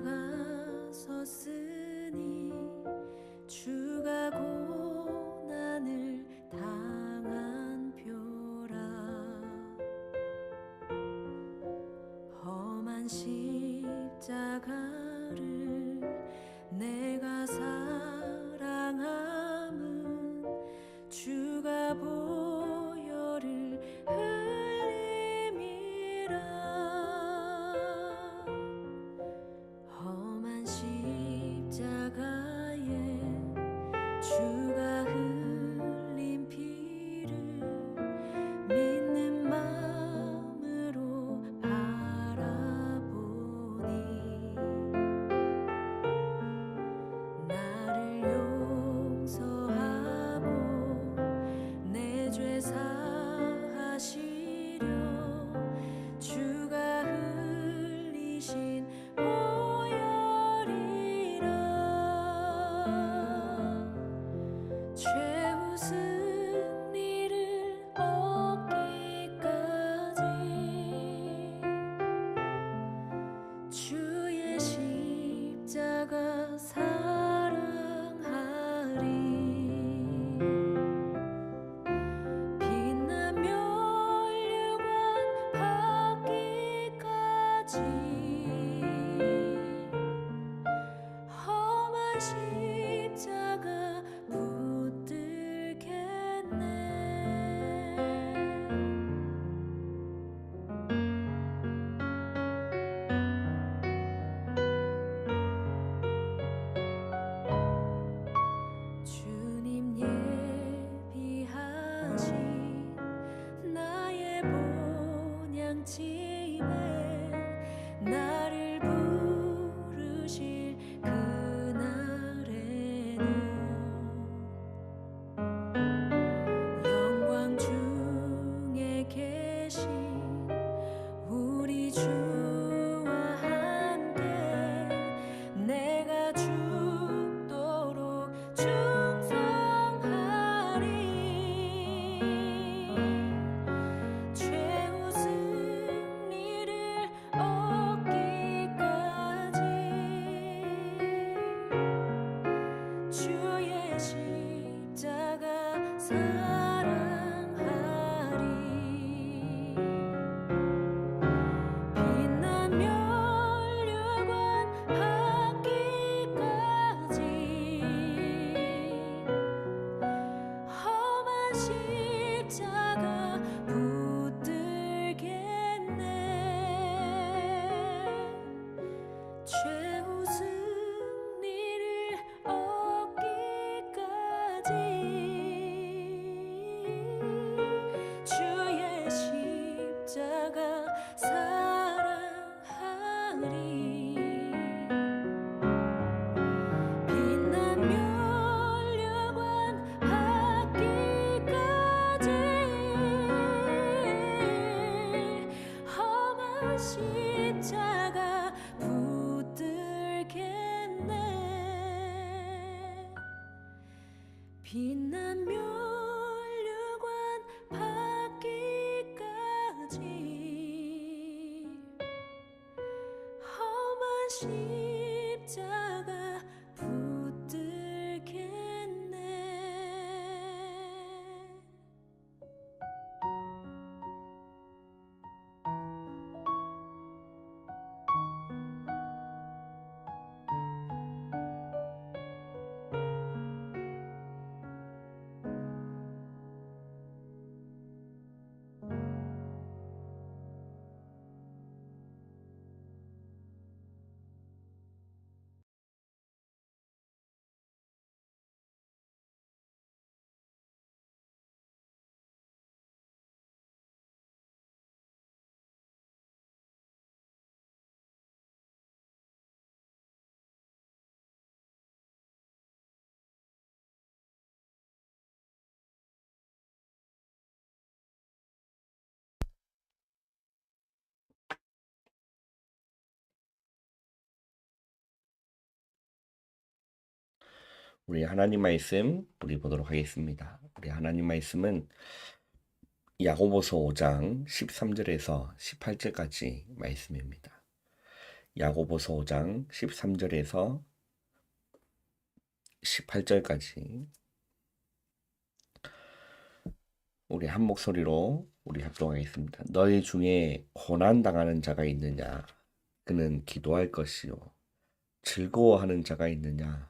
십자가 주의 십자가 사 우리 하나님 말씀 우리 보도록 하겠습니다. 우리 하나님 말씀은 야고보서 5장 13절에서 18절까지 말씀입니다. 야고보서 5장 13절에서 18절까지 우리 한 목소리로 우리 합동하겠습니다. 너희 중에 고난 당하는 자가 있느냐? 그는 기도할 것이요. 즐거워하는 자가 있느냐?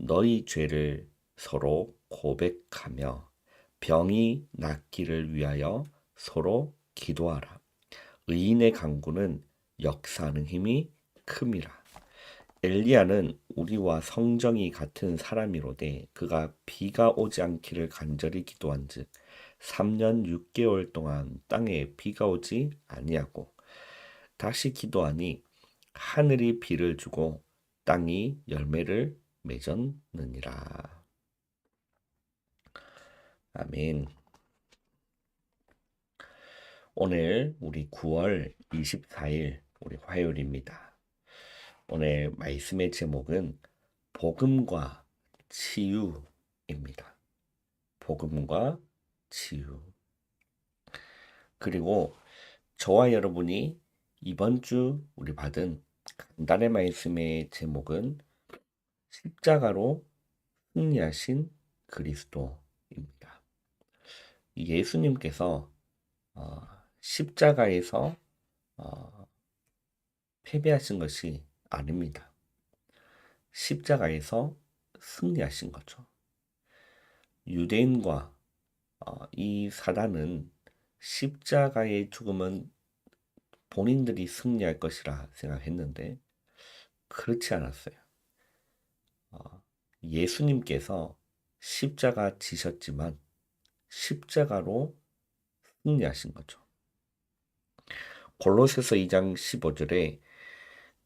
너희 죄를 서로 고백하며 병이 낫기를 위하여 서로 기도하라. 의인의 강구는 역사하는 힘이 큼이라. 엘리야는 우리와 성정이 같은 사람이로되 그가 비가 오지 않기를 간절히 기도한즉 3년 6개월 동안 땅에 비가 오지 아니하고 다시 기도하니 하늘이 비를 주고 땅이 열매를 맺었느니라. 아멘. 오늘 우리 9월 24일 우리 화요일입니다. 오늘 말씀의 제목은 복음과 치유입니다. 복음과 치유. 그리고 저와 여러분이 이번 주 우리 받은 간단의 말씀의 제목은 십자가로 승리하신 그리스도입니다. 예수님께서 어, 십자가에서 어, 패배하신 것이 아닙니다. 십자가에서 승리하신 거죠. 유대인과 어, 이 사단은 십자가의 죽음은 본인들이 승리할 것이라 생각했는데 그렇지 않았어요. 어, 예수님께서 십자가 지셨지만 십자가로 승리하신 거죠. 골로새서 2장 15절에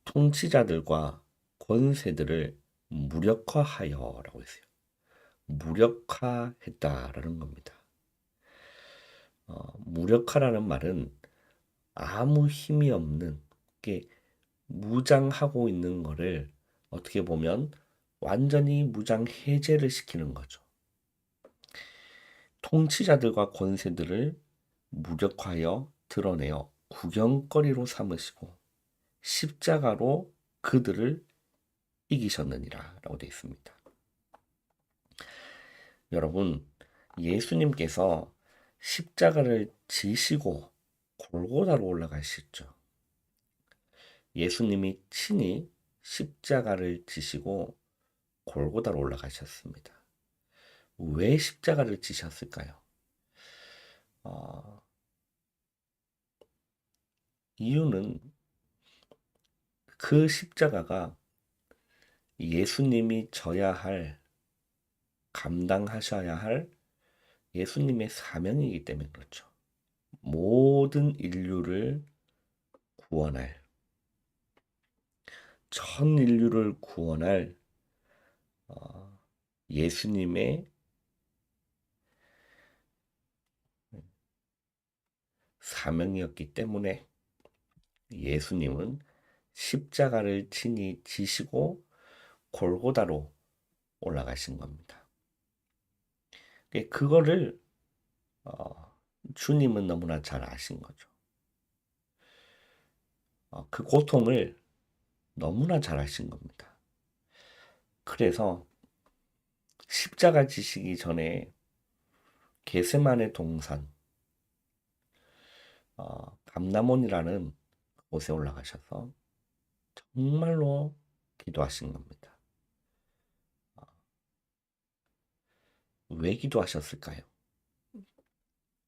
통치자들과 권세들을 무력화하여라고 했어요. 무력화했다라는 겁니다. 어, 무력화라는 말은 아무 힘이 없는 게 무장하고 있는 거를 어떻게 보면 완전히 무장 해제를 시키는 거죠. 통치자들과 권세들을 무력화하여 드러내어 구경거리로 삼으시고 십자가로 그들을 이기셨느니라 라고 되어 있습니다. 여러분, 예수님께서 십자가를 지시고 골고다로 올라가셨죠. 예수님이 친히 십자가를 지시고 골고다로 올라가셨습니다. 왜 십자가를 지셨을까요? 어, 이유는 그 십자가가 예수님이 져야 할, 감당하셔야 할 예수님의 사명이기 때문에 그렇죠. 모든 인류를 구원할, 전 인류를 구원할 어, 예수님의 사명이었기 때문에 예수님은 십자가를 친히 지시고 골고다로 올라가신 겁니다. 그거를 어, 주님은 너무나 잘 아신 거죠. 어, 그 고통을 너무나 잘 아신 겁니다. 그래서 십자가 지시기 전에 게세만의 동산 어, 감나몬이라는 곳에 올라가셔서 정말로 기도하신 겁니다. 어, 왜 기도하셨을까요?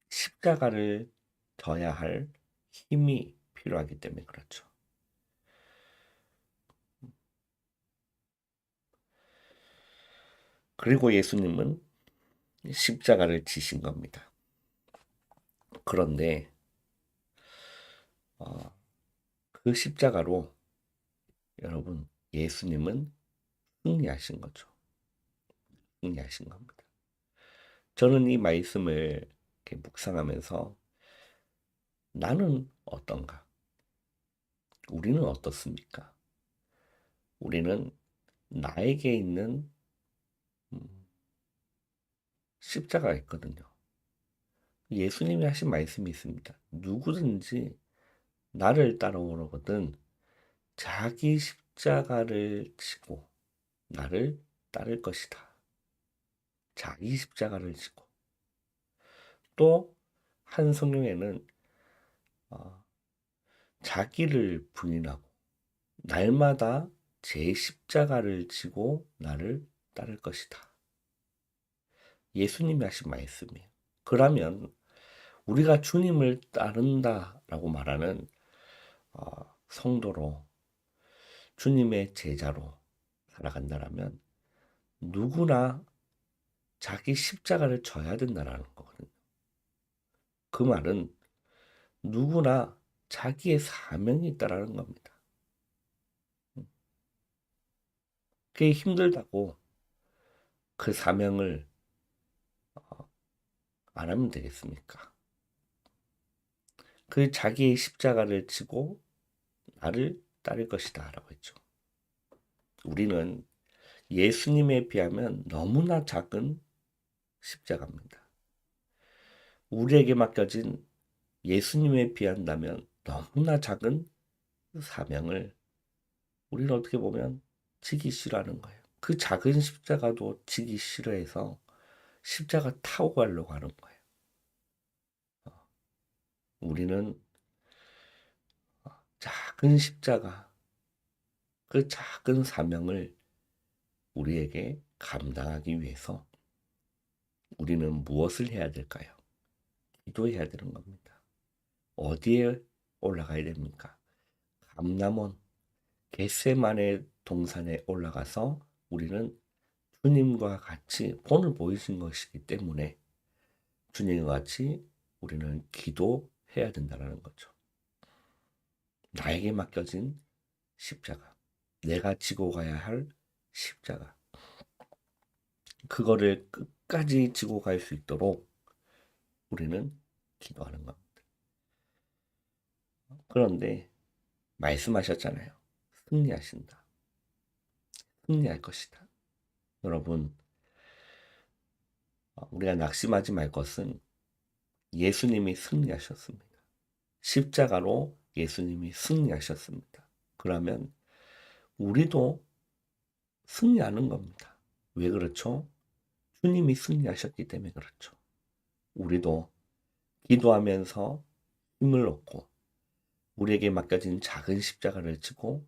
십자가를 져야 할 힘이 필요하기 때문에 그렇죠. 그리고 예수님은 십자가를 지신 겁니다. 그런데 어, 그 십자가로 여러분, 예수님은 승리하신 거죠. 승리하신 겁니다. 저는 이 말씀을 이렇게 묵상하면서 나는 어떤가? 우리는 어떻습니까? 우리는 나에게 있는 음, 십자가가 있거든요. 예수님이 하신 말씀이 있습니다. 누구든지 나를 따라오거든 자기 십자가를 지고 나를 따를 것이다. 자기 십자가를 지고 또 한 성경에는 어, 자기를 부인하고 날마다 제 십자가를 지고 나를 따를 것이다. 예수님이 하신 말씀이에요. 그러면 우리가 주님을 따른다라고 말하는 어, 성도로 주님의 제자로 살아간다라면 누구나 자기 십자가를 져야 된다라는 거거든요. 그 말은 누구나 자기의 사명이 있다라는 겁니다. 그게 힘들다고 그 사명을 어, 안 하면 되겠습니까? 그 자기의 십자가를 지고 나를 따를 것이다 라고 했죠. 우리는 예수님에 비하면 너무나 작은 십자가입니다. 우리에게 맡겨진 예수님에 비한다면 너무나 작은 사명을 우리는 어떻게 보면 지기 싫어하는 거예요. 그 작은 십자가도 지기 싫어해서 십자가 타고 가려고 하는 거예요. 어, 우리는 어, 작은 십자가, 그 작은 사명을 우리에게 감당하기 위해서 우리는 무엇을 해야 될까요? 기도해야 되는 겁니다. 어디에 올라가야 됩니까? 감남원 겟세만의 동산에 올라가서 우리는 주님과 같이 본을 보이신 것이기 때문에 주님과 같이 우리는 기도해야 된다는 거죠. 나에게 맡겨진 십자가, 내가 지고 가야 할 십자가, 그거를 끝까지 지고 갈 수 있도록 우리는 기도하는 겁니다. 그런데 말씀하셨잖아요. 승리하신다. 승리할 것이다. 여러분, 우리가 낙심하지 말 것은 예수님이 승리하셨습니다. 십자가로 예수님이 승리하셨습니다. 그러면 우리도 승리하는 겁니다. 왜 그렇죠? 주님이 승리하셨기 때문에 그렇죠. 우리도 기도하면서 힘을 얻고 우리에게 맡겨진 작은 십자가를 지고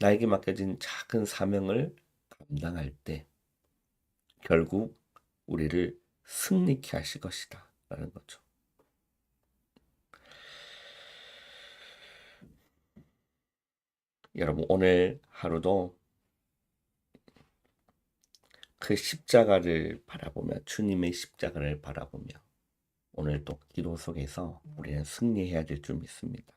나에게 맡겨진 작은 사명을 감당할 때 결국 우리를 승리케 하실 것이다 라는 거죠. 여러분 오늘 하루도 그 십자가를 바라보며 주님의 십자가를 바라보며 오늘 또 기도 속에서 우리는 승리해야 될 줄 믿습니다.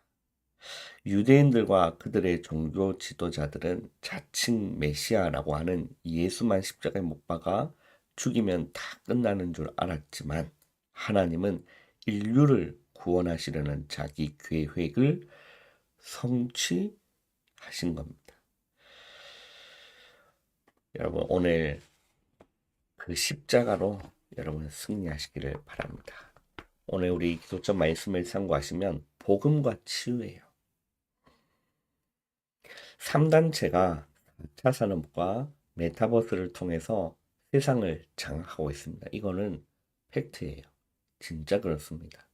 유대인들과 그들의 종교 지도자들은 자칭 메시아라고 하는 예수만 십자가에 못 박아 죽이면 다 끝나는 줄 알았지만 하나님은 인류를 구원하시려는 자기 계획을 성취하신 겁니다. 여러분 오늘 그 십자가로 여러분 승리하시기를 바랍니다. 오늘 우리 기도점 말씀을 참고하시면 복음과 치유예요. 3단체가 4차 산업과 메타버스를 통해서 세상을 장악하고 있습니다. 이거는 팩트예요. 진짜 그렇습니다.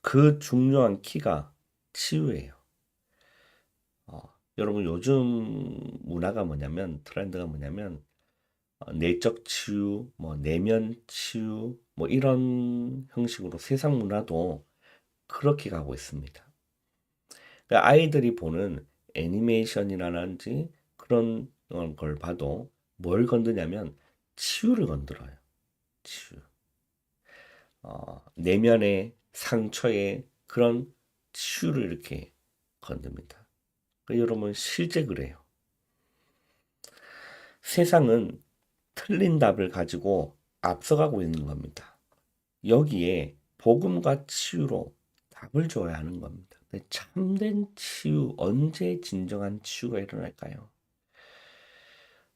그 중요한 키가 치유예요. 어, 여러분 요즘 문화가 뭐냐면 트렌드가 뭐냐면 어, 내적 치유, 뭐 내면 치유, 뭐 이런 형식으로 세상 문화도 그렇게 가고 있습니다. 그러니까 아이들이 보는 애니메이션이라든지 그런 걸 봐도 뭘 건드냐면 치유를 건드려요. 치유. 어, 내면의 상처에 그런 치유를 이렇게 건듭니다. 그 여러분 실제 그래요. 세상은 틀린 답을 가지고 앞서가고 있는 겁니다. 여기에 복음과 치유로 답을 줘야 하는 겁니다. 근데 참된 치유, 언제 진정한 치유가 일어날까요?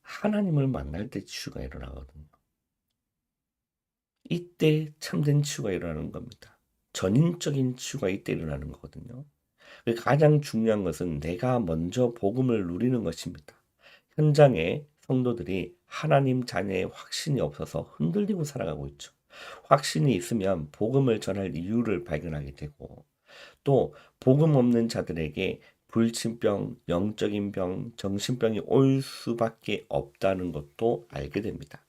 하나님을 만날 때 치유가 일어나거든요. 이때 참된 치유가 일어나는 겁니다. 전인적인 치유가 이때 일어나는 거거든요. 가장 중요한 것은 내가 먼저 복음을 누리는 것입니다. 현장에 성도들이 하나님 자녀의 확신이 없어서 흔들리고 살아가고 있죠. 확신이 있으면 복음을 전할 이유를 발견하게 되고 또 복음 없는 자들에게 불침병, 영적인 병, 정신병이 올 수밖에 없다는 것도 알게 됩니다.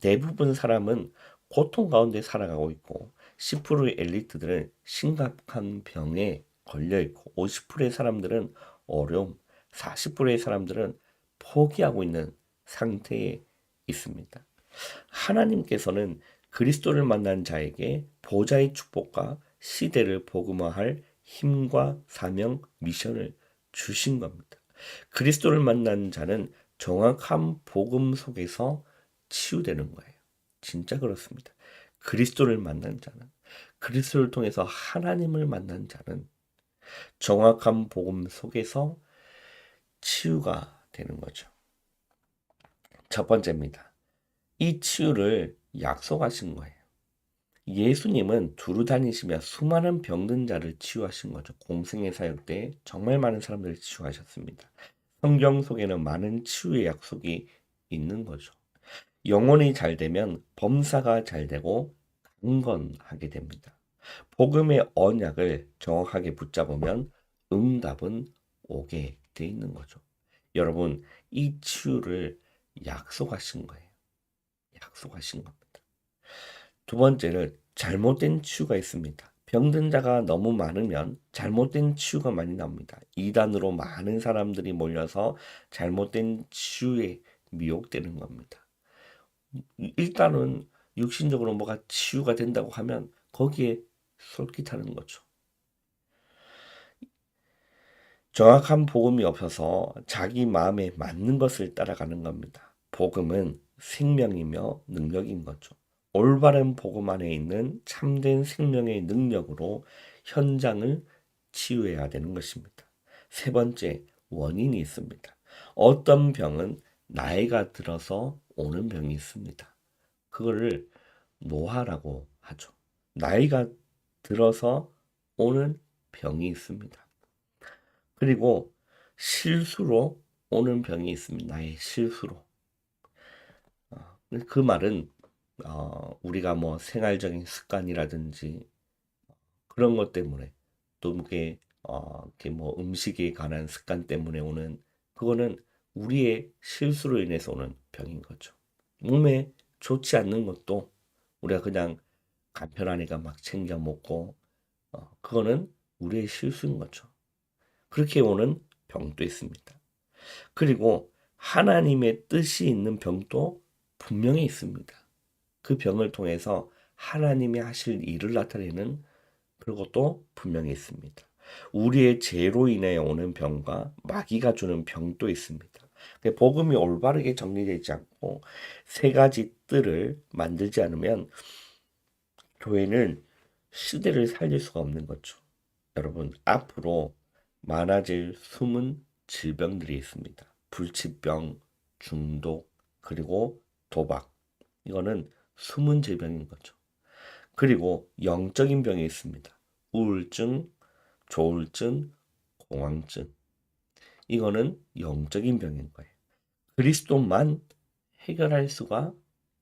대부분 사람은 고통 가운데 살아가고 있고 10%의 엘리트들은 심각한 병에 걸려 있고 50%의 사람들은 어려움, 40%의 사람들은 포기하고 있는 상태에 있습니다. 하나님께서는 그리스도를 만난 자에게 보좌의 축복과 시대를 복음화할 힘과 사명, 미션을 주신 겁니다. 그리스도를 만난 자는 정확한 복음 속에서 치유되는 거예요. 진짜 그렇습니다. 그리스도를 만난 자는 그리스도를 통해서 하나님을 만난 자는 정확한 복음 속에서 치유가 되는 거죠. 첫 번째입니다. 이 치유를 약속하신 거예요. 예수님은 두루 다니시며 수많은 병든 자를 치유하신 거죠. 공생의 사역 때 정말 많은 사람들을 치유하셨습니다. 성경 속에는 많은 치유의 약속이 있는 거죠. 영혼이 잘 되면 범사가 잘 되고 강건하게 됩니다. 복음의 언약을 정확하게 붙잡으면 응답은 오게 돼 있는 거죠. 여러분, 이 치유를 약속하신 거예요. 약속하신 겁니다. 두 번째는 잘못된 치유가 있습니다. 병든 자가 너무 많으면 잘못된 치유가 많이 나옵니다. 이단으로 많은 사람들이 몰려서 잘못된 치유에 미혹되는 겁니다. 일단은 육신적으로 뭐가 치유가 된다고 하면 거기에 솔깃하는 거죠. 정확한 복음이 없어서 자기 마음에 맞는 것을 따라가는 겁니다. 복음은 생명이며 능력인 거죠. 올바른 복음 안에 있는 참된 생명의 능력으로 현장을 치유해야 되는 것입니다. 세 번째, 원인이 있습니다. 어떤 병은 나이가 들어서 오는 병이 있습니다. 그거를 노화라고 하죠. 나이가 들어서 오는 병이 있습니다. 그리고 실수로 오는 병이 있습니다. 나의 실수로. 어, 그 말은 어, 우리가 뭐 생활적인 습관이라든지 그런 것 때문에 또 그게 어, 이렇게 뭐 음식에 관한 습관 때문에 오는 그거는 우리의 실수로 인해서 오는 병인 거죠. 몸에 좋지 않는 것도 우리가 그냥 간편하니까 막 챙겨 먹고 어, 그거는 우리의 실수인 거죠. 그렇게 오는 병도 있습니다. 그리고 하나님의 뜻이 있는 병도 분명히 있습니다. 그 병을 통해서 하나님이 하실 일을 나타내는 그것도 분명히 있습니다. 우리의 죄로 인해 오는 병과 마귀가 주는 병도 있습니다. 복음이 올바르게 정리되지 않고 세 가지 뜰을 만들지 않으면 교회는 시대를 살릴 수가 없는 거죠. 여러분, 앞으로 많아질 숨은 질병들이 있습니다. 불치병, 중독, 그리고 도박. 이거는 숨은 질병인 거죠. 그리고 영적인 병이 있습니다. 우울증, 조울증, 공황증. 이거는 영적인 병인 거예요. 그리스도만 해결할 수가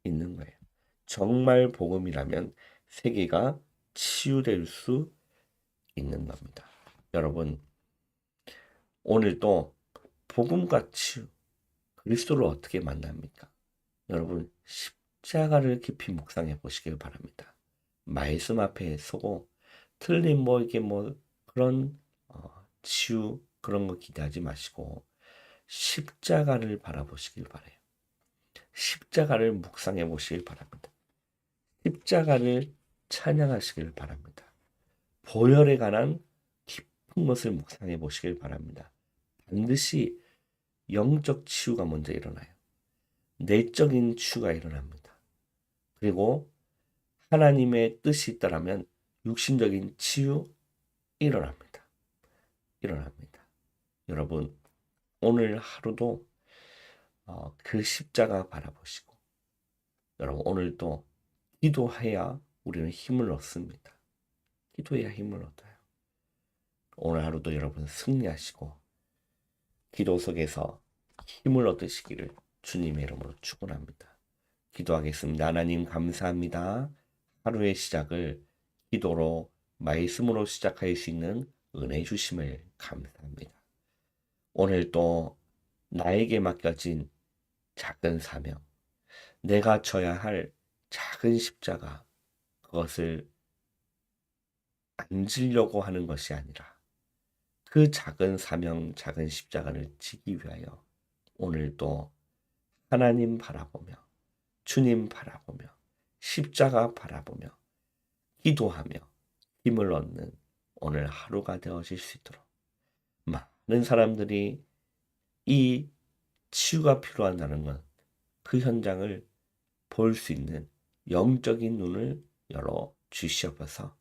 있는 거예요. 정말 복음이라면 세계가 치유될 수 있는 겁니다. 여러분, 오늘도 복음과 치유, 그리스도를 어떻게 만납니까? 여러분, 십자가를 깊이 묵상해 보시길 바랍니다. 말씀 앞에 서고 틀린 뭐 이게 뭐 그런 어, 치유 그런 거 기대하지 마시고 십자가를 바라보시길 바래요. 십자가를 묵상해 보시길 바랍니다. 십자가를 찬양하시길 바랍니다. 보혈에 관한 깊은 것을 묵상해 보시길 바랍니다. 반드시 영적 치유가 먼저 일어나요. 내적인 치유가 일어납니다. 그리고 하나님의 뜻이 있다라면 육신적인 치유 일어납니다. 일어납니다. 여러분, 오늘 하루도 어, 그 십자가 바라보시고, 여러분, 오늘도 기도해야 우리는 힘을 얻습니다. 기도해야 힘을 얻어요. 오늘 하루도 여러분 승리하시고, 기도 속에서 힘을 얻으시기를 주님의 이름으로 축원합니다. 기도하겠습니다. 하나님 감사합니다. 하루의 시작을 기도로 말씀으로 시작할 수 있는 은혜 주심을 감사합니다. 오늘 또 나에게 맡겨진 작은 사명, 내가 져야 할 작은 십자가, 그것을 안 지려고 하는 것이 아니라 그 작은 사명, 작은 십자가를 지기 위하여 오늘도 하나님 바라보며 주님 바라보며 십자가 바라보며 기도하며 힘을 얻는 오늘 하루가 되어질 수 있도록 많은 사람들이 이 치유가 필요하다는 건 그 현장을 볼 수 있는 영적인 눈을 열어 주시옵소서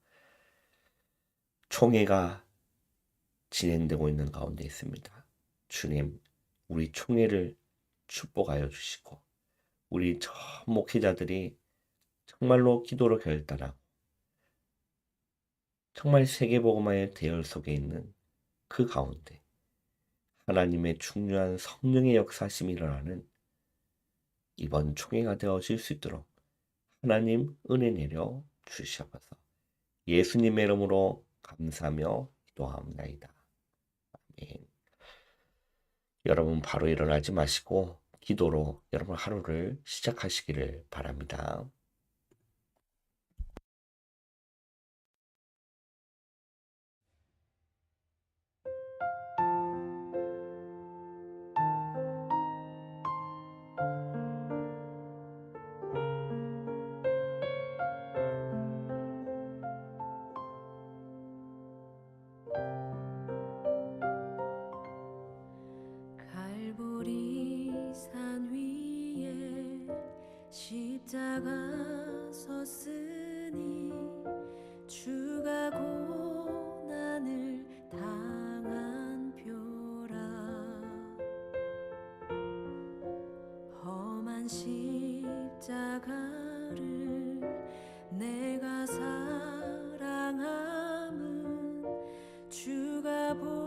총회가 진행되고 있는 가운데 있습니다. 주님, 우리 총회를 축복하여 주시고, 우리 전 목회자들이 정말로 기도로 결단하고, 정말 세계복음화의 대열 속에 있는 그 가운데 하나님의 중요한 성령의 역사심이 일어나는 이번 총회가 되어질 수 있도록 하나님 은혜 내려 주시옵소서. 예수님의 이름으로 감사하며 기도합니다. 아멘. 여러분 바로 일어나지 마시고 기도로 여러분 하루를 시작하시기를 바랍니다. 십자가 섰으니 주가 고난을 당한 표라. 험한 십자가를 내가 사랑함은 주가 보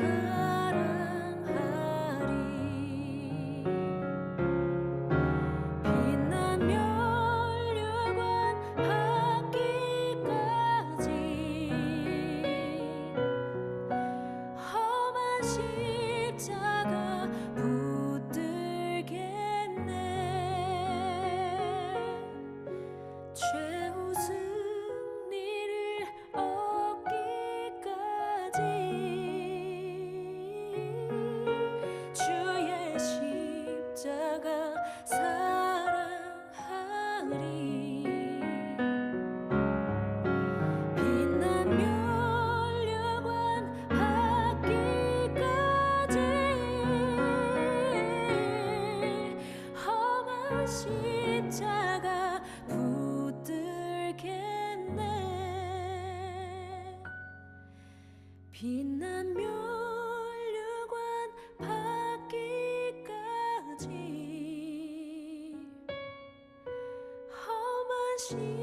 sun. 빛난 멸류관 밖까지 험한 시